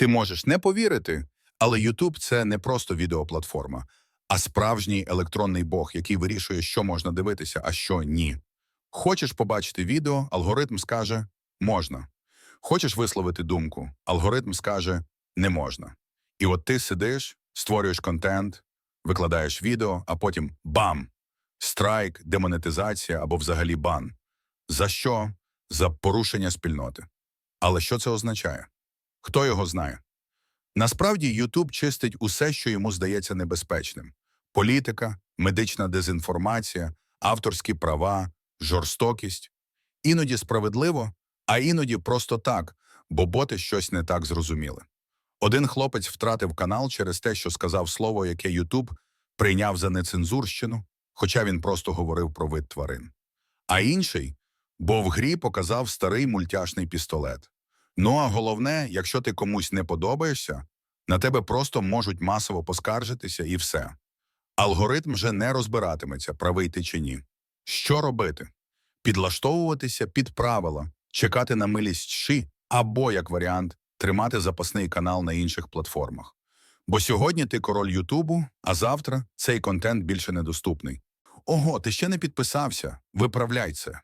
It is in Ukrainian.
Ти можеш не повірити, але YouTube – це не просто відеоплатформа, а справжній електронний бог, який вирішує, що можна дивитися, а що ні. Хочеш побачити відео, алгоритм скаже можна. Хочеш висловити думку, алгоритм скаже не можна. І от ти сидиш, створюєш контент, викладаєш відео, а потім бам! Страйк, демонетизація або взагалі бан. За що? За порушення спільноти. Але що це означає? Хто його знає? Насправді YouTube чистить усе, що йому здається небезпечним: політика, медична дезінформація, авторські права, жорстокість. Іноді справедливо, а іноді просто так, бо боти щось не так зрозуміли. Один хлопець втратив канал через те, що сказав слово, яке YouTube прийняв за нецензурщину, хоча він просто говорив про вид тварин. А інший, бо в грі показав старий мультяшний пістолет. Ну а головне, якщо ти комусь не подобаєшся, на тебе просто можуть масово поскаржитися і все. Алгоритм вже не розбиратиметься, правий ти чи ні. Що робити? Підлаштовуватися під правила, чекати на милість ши, або, як варіант, тримати запасний канал на інших платформах. Бо сьогодні ти король Ютубу, а завтра цей контент більше недоступний. Ого, ти ще не підписався? Виправляй це.